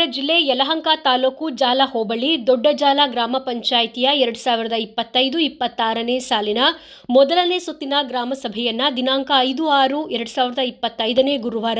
ಜಿಲ್ಲೆ ಯಲಹಂಕ ತಾಲೂಕು ಜಾಲ ಹೋಬಳಿ ದೊಡ್ಡಜಾಲ ಗ್ರಾಮ ಪಂಚಾಯಿತಿಯ ಎರಡು ಸಾವಿರದ ಇಪ್ಪತ್ತೈದು ಇಪ್ಪತ್ತಾರನೇ ಸಾಲಿನ ಮೊದಲನೇ ಸುತ್ತಿನ ಗ್ರಾಮ ಸಭೆಯನ್ನ ದಿನಾಂಕ ಐದು ಆರು ಎರಡು ಸಾವಿರದ ಇಪ್ಪತ್ತೈದನೇ ಗುರುವಾರ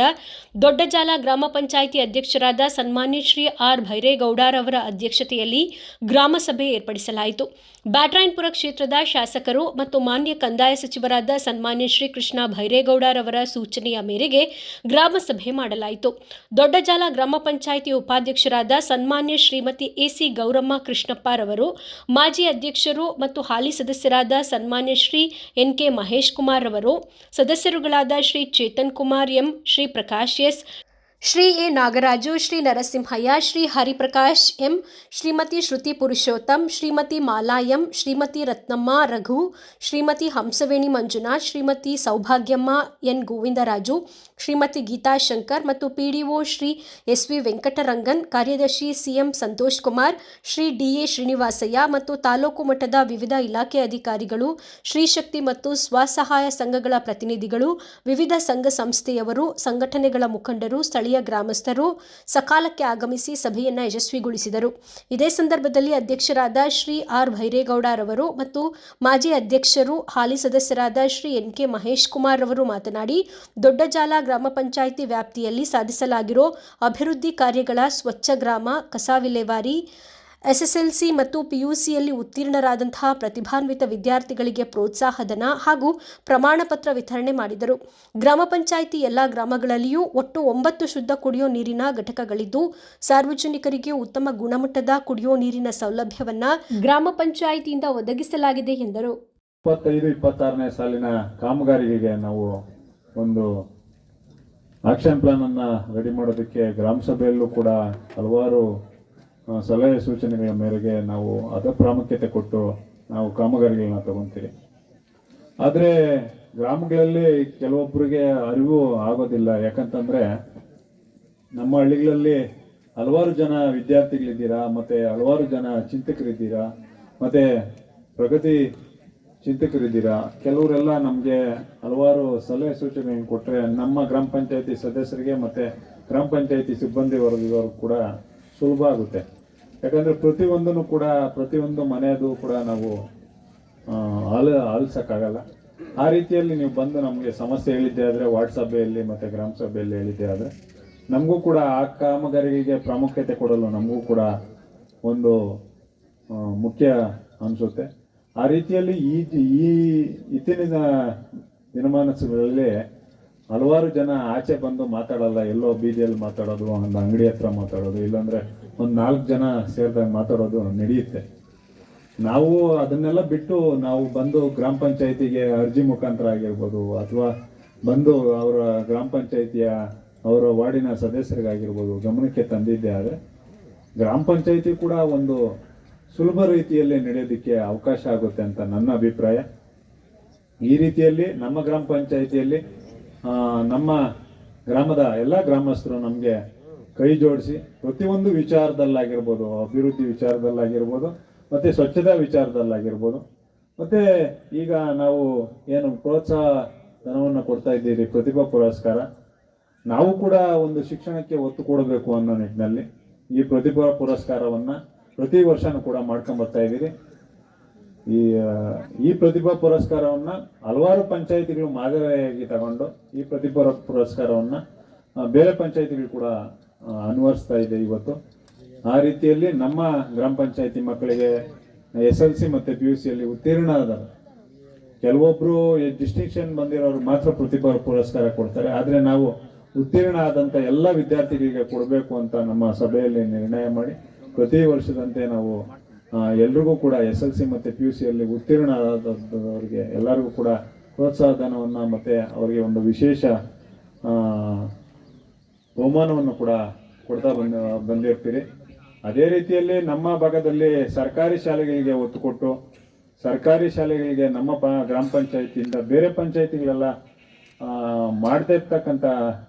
ದೊಡ್ಡಜಾಲ ಗ್ರಾಮ ಪಂಚಾಯಿತಿ ಅಧ್ಯಕ್ಷರಾದ ಸನ್ಮಾನ್ಯ ಶ್ರೀ ಆರ್ ಭೈರೇಗೌಡರವರ ಅಧ್ಯಕ್ಷತೆಯಲ್ಲಿ ಗ್ರಾಮ ಸಭೆ ಏರ್ಪಡಿಸಲಾಯಿತು. ಬ್ಯಾಟ್ರಾಯನ್ಪುರ ಕ್ಷೇತ್ರದ ಶಾಸಕರು ಮತ್ತು ಮಾನ್ಯ ಕಂದಾಯ ಸಚಿವರಾದ ಸನ್ಮಾನ್ಯ ಶ್ರೀ ಕೃಷ್ಣ ಭೈರೇಗೌಡರವರ ಸೂಚನೆಯ ಮೇರೆಗೆ ಗ್ರಾಮ ಸಭೆ ಮಾಡಲಾಯಿತು. ದೊಡ್ಡಜಾಲ ಗ್ರಾಮ ಪಂಚಾಯಿತಿ ಉಪಾಧ್ಯಕ್ಷರಾದ ಸನ್ಮಾನ್ಯ ಶ್ರೀಮತಿ ಎಸಿ ಗೌರಮ್ಮ ಕೃಷ್ಣಪ್ಪರವರು, ಮಾಜಿ ಅಧ್ಯಕ್ಷರು ಮತ್ತು ಹಾಲಿ ಸದಸ್ಯರಾದ ಸನ್ಮಾನ್ಯ ಶ್ರೀ ಎನ್ ಕೆ ಮಹೇಶ್ ಕುಮಾರ್ ಅವರು ಸದಸ್ಯರುಗಳಾದ Shri Chetan Kumar M, Shri Prakash S Shri A Nagaraju, Shri Narasimhaiah, Shri Hariprakash M, Shrimati Shruti Purushottam, Shrimati Mala M, Shrimati Ratnamma Raghu, Shrimati Hamsaveni Manjunath, Shrimati Saubhagyamma N Govindaraju, Shrimati Geetha Shankar ಮತ್ತು ಒ Shri S V Venkatarangan, ಕಾರ್ಯದರ್ಶಿ CM Santosh Kumar, Shri D A Srinivasaiah ಮತ್ತು ತಾಲೂಕು ಮಟ್ಟದ ವಿವಿಧ ಇಲಾಖೆ ಅಧಿಕಾರಿಗಳು ಶ್ರೀಶಕ್ತಿ ಮತ್ತು ಸ್ವಸಹಾಯ ಸಂಘಗಳ ಪ್ರತಿನಿಧಿಗಳು, ವಿವಿಧ ಸಂಘ ಸಂಸ್ಥೆಯವರು, ಸಂಘಟನೆಗಳ ಮುಖಂಡರು, ಸ್ಥಳೀಯ ಗ್ರಾಮಸ್ಥರು ಸಕಾಲಕ್ಕೆ ಆಗಮಿಸಿ ಸಭೆಯನ್ನು ಯಶಸ್ವಿಗೊಳಿಸಿದರು. ಇದೇ ಸಂದರ್ಭದಲ್ಲಿ ಅಧ್ಯಕ್ಷರಾದ ಶ್ರೀ ಆರ್ ಭೈರೇಗೌಡರವರು ಮತ್ತು ಮಾಜಿ ಅಧ್ಯಕ್ಷರು ಹಾಲಿ ಸದಸ್ಯರಾದ ಶ್ರೀ ಎನ್ ಕೆ ಮಹೇಶ್ ಕುಮಾರ್ ರವರು ಮಾತನಾಡಿ, ದೊಡ್ಡಜಾಲ ಗ್ರಾಮ ಪಂಚಾಯಿತಿ ವ್ಯಾಪ್ತಿಯಲ್ಲಿ ಸಾಧಿಸಲಾಗಿರೋ ಅಭಿವೃದ್ಧಿ ಕಾರ್ಯಗಳ ಸ್ವಚ್ಛ ಗ್ರಾಮ ಕಸ ವಿಲೇವಾರಿ ಎಸ್ಎಸ್ಎಲ್ಸಿ ಮತ್ತು ಪಿಯುಸಿಯಲ್ಲಿ ಉತ್ತೀರ್ಣರಾದಂತಹ ಪ್ರತಿಭಾನ್ವಿತ ವಿದ್ಯಾರ್ಥಿಗಳಿಗೆ ಪ್ರೋತ್ಸಾಹಧನ ಹಾಗೂ ಪ್ರಮಾಣ ಪತ್ರ ವಿತರಣೆ ಮಾಡಿದರು. ಗ್ರಾಮ ಪಂಚಾಯಿತಿ ಎಲ್ಲ ಗ್ರಾಮಗಳಲ್ಲಿಯೂ ಒಟ್ಟು ಒಂಬತ್ತು ಶುದ್ಧ ಕುಡಿಯೋ ನೀರಿನ ಘಟಕಗಳಿದ್ದು, ಸಾರ್ವಜನಿಕರಿಗೆ ಉತ್ತಮ ಗುಣಮಟ್ಟದ ಕುಡಿಯೋ ನೀರಿನ ಸೌಲಭ್ಯವನ್ನ ಗ್ರಾಮ ಪಂಚಾಯಿತಿಯಿಂದ ಒದಗಿಸಲಾಗಿದೆ ಎಂದರು. ಇಪ್ಪತ್ತೈದು, ಇಪ್ಪತ್ತಾರನೇ ಸಾಲಿನ ಕಾಮಗಾರಿಗೆ ನಾವು ಒಂದು ಆಕ್ಷನ್ ಪ್ಲಾನ್ ಅನ್ನ ರೆಡಿ ಮಾಡೋದಕ್ಕೆ ಗ್ರಾಮ ಸಭೆಯಲ್ಲೂ ಕೂಡ ಹಲವಾರು ಸಲಹೆ ಸೂಚನೆಗಳ ಮೇರೆಗೆ ನಾವು ಅದ ಪ್ರಾಮುಖ್ಯತೆ ಕೊಟ್ಟು ನಾವು ಕಾಮಗಾರಿಗಳನ್ನ ತಗೊಂತೀವಿ. ಆದರೆ ಗ್ರಾಮಗಳಲ್ಲಿ ಕೆಲವೊಬ್ಬರಿಗೆ ಅರಿವು ಆಗೋದಿಲ್ಲ. ಯಾಕಂತಂದ್ರೆ ನಮ್ಮ ಹಳ್ಳಿಗಳಲ್ಲಿ ಹಲವಾರು ಜನ ವಿದ್ಯಾರ್ಥಿಗಳಿದ್ದೀರಾ, ಮತ್ತೆ ಹಲವಾರು ಜನ ಚಿಂತಕರಿದ್ದೀರಾ, ಮತ್ತೆ ಪ್ರಗತಿ ಚಿಂತಕರಿದ್ದೀರಾ. ಕೆಲವರೆಲ್ಲ ನಮಗೆ ಹಲವಾರು ಸಲಹೆ ಸೂಚನೆ ಕೊಟ್ಟರೆ ನಮ್ಮ ಗ್ರಾಮ ಪಂಚಾಯತಿ ಸದಸ್ಯರಿಗೆ, ಮತ್ತೆ ಗ್ರಾಮ ಪಂಚಾಯತಿ ಸಿಬ್ಬಂದಿ ವರ್ಗದವರು ಕೂಡ ಸುಲಭ ಆಗುತ್ತೆ. ಯಾಕಂದ್ರೆ ಪ್ರತಿಯೊಂದನ್ನು ಕೂಡ, ಪ್ರತಿಯೊಂದು ಮನೆಯದು ಕೂಡ ನಾವು ಆಲ ಆಲಿಸಕ್ಕಾಗಲ್ಲ ಆ ರೀತಿಯಲ್ಲಿ ನೀವು ಬಂದು ನಮಗೆ ಸಮಸ್ಯೆ ಹೇಳಿದ್ದೆ ಆದರೆ, ವಾರ್ಡ್ ಮತ್ತೆ ಗ್ರಾಮ ಸಭೆಯಲ್ಲಿ ಹೇಳಿದ್ದೆ ಆದರೆ, ನಮಗೂ ಕೂಡ ಆ ಕಾಮಗಾರಿಗೆ ಪ್ರಾಮುಖ್ಯತೆ ಕೊಡಲು ನಮಗೂ ಕೂಡ ಒಂದು ಮುಖ್ಯ ಅನಿಸುತ್ತೆ. ಆ ರೀತಿಯಲ್ಲಿ ಈ ಈ ಇತ್ತಿನ ದಿನಮಾನಗಳಲ್ಲಿ ಹಲವಾರು ಜನ ಆಚೆ ಬಂದು ಮಾತಾಡಲ್ಲ, ಎಲ್ಲೋ ಬೀದಿಯಲ್ಲಿ ಮಾತಾಡೋದು, ಒಂದು ಅಂಗಡಿ ಹತ್ರ ಮಾತಾಡೋದು, ಇಲ್ಲಾಂದ್ರೆ ಒಂದು ನಾಲ್ಕು ಜನ ಸೇರಿದಾಗ ಮಾತಾಡೋದು ನಡೆಯುತ್ತೆ. ನಾವು ಅದನ್ನೆಲ್ಲ ಬಿಟ್ಟು ನಾವು ಬಂದು ಗ್ರಾಮ ಪಂಚಾಯತಿಗೆ ಅರ್ಜಿ ಮುಖಾಂತರ ಆಗಿರ್ಬೋದು, ಅಥವಾ ಬಂದು ಅವರ ಗ್ರಾಮ ಪಂಚಾಯತಿಯ ಅವರ ವಾರ್ಡಿನ ಸದಸ್ಯರಿಗಾಗಿರ್ಬೋದು ಗಮನಕ್ಕೆ ತಂದಿದ್ದೆ. ಆದರೆ ಗ್ರಾಮ ಪಂಚಾಯತಿ ಕೂಡ ಒಂದು ಸುಲಭ ರೀತಿಯಲ್ಲಿ ನಡೆಯೋದಕ್ಕೆ ಅವಕಾಶ ಆಗುತ್ತೆ ಅಂತ ನನ್ನ ಅಭಿಪ್ರಾಯ. ಈ ರೀತಿಯಲ್ಲಿ ನಮ್ಮ ಗ್ರಾಮ ಪಂಚಾಯಿತಿಯಲ್ಲಿ ನಮ್ಮ ಗ್ರಾಮದ ಎಲ್ಲ ಗ್ರಾಮಸ್ಥರು ನಮಗೆ ಕೈ ಜೋಡಿಸಿ ಪ್ರತಿಯೊಂದು ವಿಚಾರದಲ್ಲಾಗಿರ್ಬೋದು, ಅಭಿವೃದ್ಧಿ ವಿಚಾರದಲ್ಲಾಗಿರ್ಬೋದು, ಮತ್ತೆ ಸ್ವಚ್ಛತಾ ವಿಚಾರದಲ್ಲಾಗಿರ್ಬೋದು. ಮತ್ತೆ ಈಗ ನಾವು ಏನು ಪ್ರೋತ್ಸಾಹ ಧನವನ್ನು ಕೊಡ್ತಾ ಇದ್ದೀರಿ, ಪ್ರತಿಭಾ ಪುರಸ್ಕಾರ, ನಾವು ಕೂಡ ಒಂದು ಶಿಕ್ಷಣಕ್ಕೆ ಒತ್ತು ಕೊಡಬೇಕು ಅನ್ನೋ ನಿಟ್ಟಿನಲ್ಲಿ ಈ ಪ್ರತಿಭಾ ಪುರಸ್ಕಾರವನ್ನ ಪ್ರತಿ ವರ್ಷನೂ ಕೂಡ ಮಾಡ್ಕೊಂಬರ್ತಾ ಇದ್ದೀರಿ. ಈ ಈ ಪ್ರತಿಭಾ ಪುರಸ್ಕಾರವನ್ನ ಹಲವಾರು ಪಂಚಾಯಿತಿಗಳು ಮಾದರಿಯಾಗಿ ತಗೊಂಡು ಈ ಪ್ರತಿಭಾ ಪುರಸ್ಕಾರವನ್ನ ಬೇರೆ ಪಂಚಾಯಿತಿಗಳು ಕೂಡ ಅನ್ವಯಿಸ್ತಾ ಇದೆ ಇವತ್ತು. ಆ ರೀತಿಯಲ್ಲಿ ನಮ್ಮ ಗ್ರಾಮ ಪಂಚಾಯಿತಿ ಮಕ್ಕಳಿಗೆ ಎಸ್ ಎಲ್ ಸಿ ಮತ್ತೆ ಪಿ ಯು ಸಿಯಲ್ಲಿ ಉತ್ತೀರ್ಣ ಆದರು ಕೆಲವೊಬ್ರು ಡಿಸ್ಟಿಂಕ್ಷನ್ ಬಂದಿರೋರು ಮಾತ್ರ ಪ್ರತಿಭಾ ಪುರಸ್ಕಾರ ಕೊಡ್ತಾರೆ. ಆದರೆ ನಾವು ಉತ್ತೀರ್ಣ ಆದಂತ ಎಲ್ಲ ವಿದ್ಯಾರ್ಥಿಗಳಿಗೆ ಕೊಡಬೇಕು ಅಂತ ನಮ್ಮ ಸಭೆಯಲ್ಲಿ ನಿರ್ಣಯ ಮಾಡಿ ಪ್ರತಿ ವರ್ಷದಂತೆ ನಾವು ಎಲ್ರಿಗೂ ಕೂಡ ಎಸ್ ಎಲ್ ಸಿ ಮತ್ತು ಪಿ ಯು ಸಿಯಲ್ಲಿ ಉತ್ತೀರ್ಣ ಆದವರಿಗೆ ಎಲ್ಲರಿಗೂ ಕೂಡ ಪ್ರೋತ್ಸಾಹ ಧನವನ್ನು ಮತ್ತು ಅವರಿಗೆ ಒಂದು ವಿಶೇಷ ಬಹುಮಾನವನ್ನು ಕೂಡ ಕೊಡ್ತಾ ಬಂದ, ಬಂದಿರ್ತೀರಿ. ಅದೇ ರೀತಿಯಲ್ಲಿ ನಮ್ಮ ಭಾಗದಲ್ಲಿ ಸರ್ಕಾರಿ ಶಾಲೆಗಳಿಗೆ ಒತ್ತು ಕೊಟ್ಟು, ಸರ್ಕಾರಿ ಶಾಲೆಗಳಿಗೆ ನಮ್ಮ ಪ, ಗ್ರಾಮ ಪಂಚಾಯತಿಯಿಂದ ಬೇರೆ ಪಂಚಾಯತಿಗಳೆಲ್ಲ ಮಾಡ್ತಾ ಇರ್ತಕ್ಕಂಥ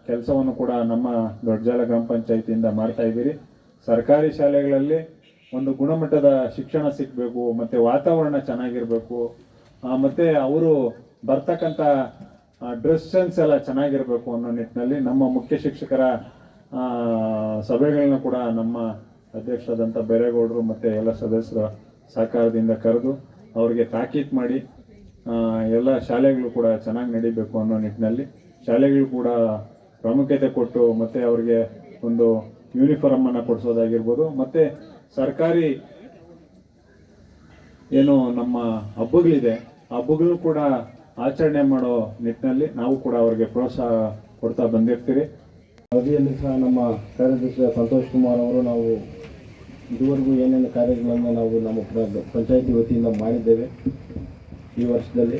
ಕೆಲಸವನ್ನು ಕೂಡ ನಮ್ಮ ದೊಡ್ಡಜಾಲ ಗ್ರಾಮ ಪಂಚಾಯತಿಯಿಂದ ಮಾಡ್ತಾ ಇದ್ದೀರಿ. ಸರ್ಕಾರಿ ಶಾಲೆಗಳಲ್ಲಿ ಒಂದು ಗುಣಮಟ್ಟದ ಶಿಕ್ಷಣ ಸಿಗಬೇಕು, ಮತ್ತೆ ವಾತಾವರಣ ಚೆನ್ನಾಗಿರಬೇಕು ಮತ್ತು ಅವರು ಬರ್ತಕ್ಕಂಥ ಡ್ರೆಸ್ ಸೆನ್ಸ್ ಎಲ್ಲ ಚೆನ್ನಾಗಿರಬೇಕು ಅನ್ನೋ ನಿಟ್ಟಿನಲ್ಲಿ ನಮ್ಮ ಮುಖ್ಯ ಶಿಕ್ಷಕರ ಸಭೆಗಳನ್ನ ಕೂಡ ನಮ್ಮ ಅಧ್ಯಕ್ಷರಾದಂಥ ಬೇರೇಗೌಡರು ಮತ್ತು ಎಲ್ಲ ಸದಸ್ಯರ ಸಹಕಾರದಿಂದ ಕರೆದು ಅವರಿಗೆ ತಾಕೀತ್ ಮಾಡಿ ಎಲ್ಲ ಶಾಲೆಗಳು ಕೂಡ ಚೆನ್ನಾಗಿ ನಡಿಬೇಕು ಅನ್ನೋ ನಿಟ್ಟಿನಲ್ಲಿ ಶಾಲೆಗಳು ಕೂಡ ಪ್ರಾಮುಖ್ಯತೆ ಕೊಟ್ಟು ಮತ್ತು ಅವರಿಗೆ ಒಂದು ಯೂನಿಫಾರ್ಮನ್ನು ಕೊಡಿಸೋದಾಗಿರ್ಬೋದು, ಮತ್ತು ಸರ್ಕಾರಿ ಏನು ನಮ್ಮ ಹಬ್ಬಗಳಿದೆ ಹಬ್ಬಗಳು ಕೂಡ ಆಚರಣೆ ಮಾಡೋ ನಿಟ್ಟಿನಲ್ಲಿ ನಾವು ಕೂಡ ಅವರಿಗೆ ಪ್ರೋತ್ಸಾಹ ಕೊಡ್ತಾ ಬಂದಿರ್ತೀರಿ. ಅವಧಿಯಲ್ಲಿ ಸಹ ನಮ್ಮ ಕಾರ್ಯದರ್ಶಿ ಸಂತೋಷ್ ಕುಮಾರ್ ಅವರು ನಾವು ಇದುವರೆಗೂ ಏನೇನು ಕಾರ್ಯಗಳನ್ನು ನಾವು ನಮ್ಮ ಪಂಚಾಯಿತಿ ವತಿಯಿಂದ ಮಾಡಿದ್ದೇವೆ ಈ ವರ್ಷದಲ್ಲಿ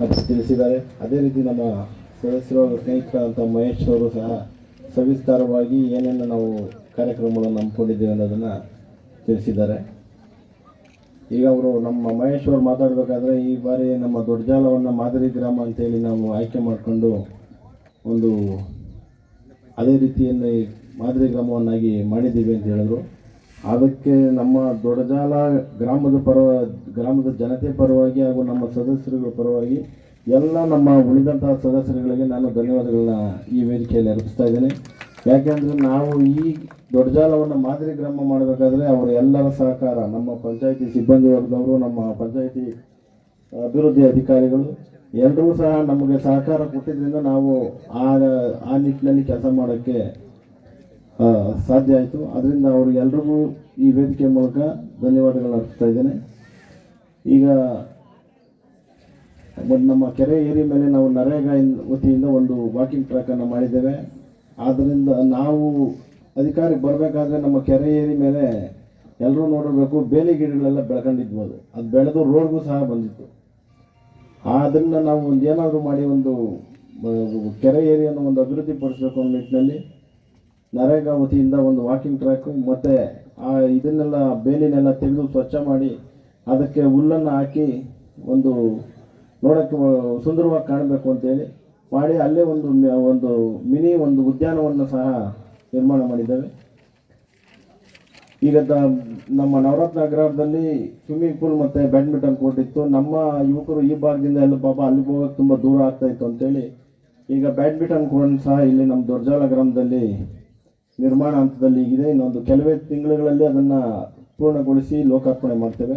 ಅಂತ ತಿಳಿಸಿದ್ದಾರೆ. ಅದೇ ರೀತಿ ನಮ್ಮ ಸದಸ್ಯರು ಸ್ನೇಹಿತರಾದಂಥ ಮಹೇಶ್ ಅವರು ಸಹ ಸವಿಸ್ತಾರವಾಗಿ ಏನೇನು ನಾವು ಕಾರ್ಯಕ್ರಮಗಳನ್ನು ಹಮ್ಮಿಕೊಂಡಿದ್ದೇವೆ ಅನ್ನೋದನ್ನು ತಿಳಿಸಿದ್ದಾರೆ. ಈಗ ಅವರು ನಮ್ಮ ಮಹೇಶ್ ಅವರು ಮಾತಾಡಬೇಕಾದ್ರೆ ಈ ಬಾರಿ ನಮ್ಮ ದೊಡ್ಡಜಾಲವನ್ನು ಮಾದರಿ ಗ್ರಾಮ ಅಂತೇಳಿ ನಾವು ಆಯ್ಕೆ ಮಾಡಿಕೊಂಡು ಒಂದು ಅದೇ ರೀತಿಯನ್ನು ಈ ಮಾದರಿ ಗ್ರಾಮವನ್ನಾಗಿ ಮಾಡಿದ್ದೀವಿ ಅಂತ ಹೇಳಿದ್ರು. ಅದಕ್ಕೆ ನಮ್ಮ ದೊಡ್ಡಜಾಲ ಗ್ರಾಮದ ಪರ, ಗ್ರಾಮದ ಜನತೆ ಪರವಾಗಿ ಹಾಗೂ ನಮ್ಮ ಸದಸ್ಯರುಗಳ ಪರವಾಗಿ ಎಲ್ಲ ನಮ್ಮ ಉಳಿದಂತಹ ಸದಸ್ಯರುಗಳಿಗೆ ನಾನು ಧನ್ಯವಾದಗಳನ್ನ ಈ ವೇದಿಕೆಯಲ್ಲಿ ಅರ್ಪಿಸ್ತಾ ಇದ್ದೇನೆ. ಯಾಕೆಂದರೆ ನಾವು ಈ ದೊಡ್ಡಜಾಲವನ್ನು ಮಾದರಿ ಗ್ರಾಮ ಮಾಡಬೇಕಾದ್ರೆ ಅವರ ಎಲ್ಲರ ಸಹಕಾರ, ನಮ್ಮ ಪಂಚಾಯಿತಿ ಸಿಬ್ಬಂದಿ ವರ್ಗದವರು, ನಮ್ಮ ಪಂಚಾಯಿತಿ ಅಭಿವೃದ್ಧಿ ಅಧಿಕಾರಿಗಳು ಎಲ್ಲರೂ ಸಹ ನಮಗೆ ಸಹಕಾರ ಕೊಟ್ಟಿದ್ದರಿಂದ ನಾವು ಆ ಆ ನಿಟ್ಟಿನಲ್ಲಿ ಕೆಲಸ ಮಾಡೋಕ್ಕೆ ಸಾಧ್ಯ ಆಯಿತು. ಅದರಿಂದ ಅವ್ರಿಗೆಲ್ರಿಗೂ ಈ ವೇದಿಕೆ ಮೂಲಕ ಧನ್ಯವಾದಗಳನ್ನ ಅರ್ಪಿಸ್ತಾ ಇದ್ದೇನೆ. ಈಗ ನಮ್ಮ ಕೆರೆ ಏರಿ ಮೇಲೆ ನಾವು ನರೇಗಾ ವತಿಯಿಂದ ಒಂದು ವಾಕಿಂಗ್ ಟ್ರ್ಯಾಕನ್ನು ಮಾಡಿದ್ದೇವೆ. ಆದ್ದರಿಂದ ನಾವು ಅಧಿಕಾರಕ್ಕೆ ಬರಬೇಕಾದ್ರೆ ನಮ್ಮ ಕೆರೆ ಏರಿ ಮೇಲೆ ಎಲ್ಲರೂ ನೋಡಬೇಕು ಬೇಲಿ ಗಿಡಗಳೆಲ್ಲ ಬೆಳ್ಕೊಂಡಿದ್ವು ಅದು ಅದು ಬೆಳೆದು ರೋಡ್ಗೂ ಸಹ ಬಂದಿತ್ತು. ಅದನ್ನು ನಾವು ಒಂದು ಏನಾದರೂ ಮಾಡಿ ಒಂದು ಕೆರೆ ಏರಿಯನ್ನು ಒಂದು ಅಭಿವೃದ್ಧಿ ಪಡಿಸಬೇಕು ಅನ್ನೋ ನಿಟ್ಟಿನಲ್ಲಿ ನರೇಗಾ ವತಿಯಿಂದ ಒಂದು ವಾಕಿಂಗ್ ಟ್ರ್ಯಾಕು ಮತ್ತು ಆ ಇದನ್ನೆಲ್ಲ, ಬೇಲಿನೆಲ್ಲ ತೆಗೆದು ಸ್ವಚ್ಛ ಮಾಡಿ ಅದಕ್ಕೆ ಹುಲ್ಲನ್ನು ಹಾಕಿ ಒಂದು ನೋಡೋಕ್ಕೆ ಸುಂದರವಾಗಿ ಕಾಣಬೇಕು ಅಂತೇಳಿ ಮಾಡಿ ಅಲ್ಲೇ ಒಂದು ಒಂದು ಮಿನಿ ಒಂದು ಉದ್ಯಾನವನ್ನು ಸಹ ನಿರ್ಮಾಣ ಮಾಡಿದ್ದೇವೆ. ಈಗ ನಮ್ಮ ನವರತ್ನ ಅಗ್ರಹಾರದಲ್ಲಿ ಸ್ವಿಮ್ಮಿಂಗ್ ಪೂಲ್ ಮತ್ತು ಬ್ಯಾಡ್ಮಿಂಟನ್ ಕೋರ್ಟ್ ಇತ್ತು. ನಮ್ಮ ಯುವಕರು ಈ ಭಾಗದಿಂದ ಎಲ್ಲ ಪಾಪ ಅಲ್ಲಿಗೆ ಹೋಗೋಕೆ ತುಂಬ ದೂರ ಆಗ್ತಾ ಇತ್ತು ಅಂತೇಳಿ ಈಗ ಬ್ಯಾಡ್ಮಿಂಟನ್ ಕೋರ್ಟ್ ಸಹ ಇಲ್ಲಿ ನಮ್ಮ ದೊರ್ಜಾಲ ಗ್ರಾಮದಲ್ಲಿ ನಿರ್ಮಾಣ ಹಂತದಲ್ಲಿ ಇದೆ ಇನ್ನೊಂದು ಕೆಲವೇ ತಿಂಗಳುಗಳಲ್ಲಿ ಅದನ್ನು ಪೂರ್ಣಗೊಳಿಸಿ ಲೋಕಾರ್ಪಣೆ ಮಾಡ್ತೇವೆ.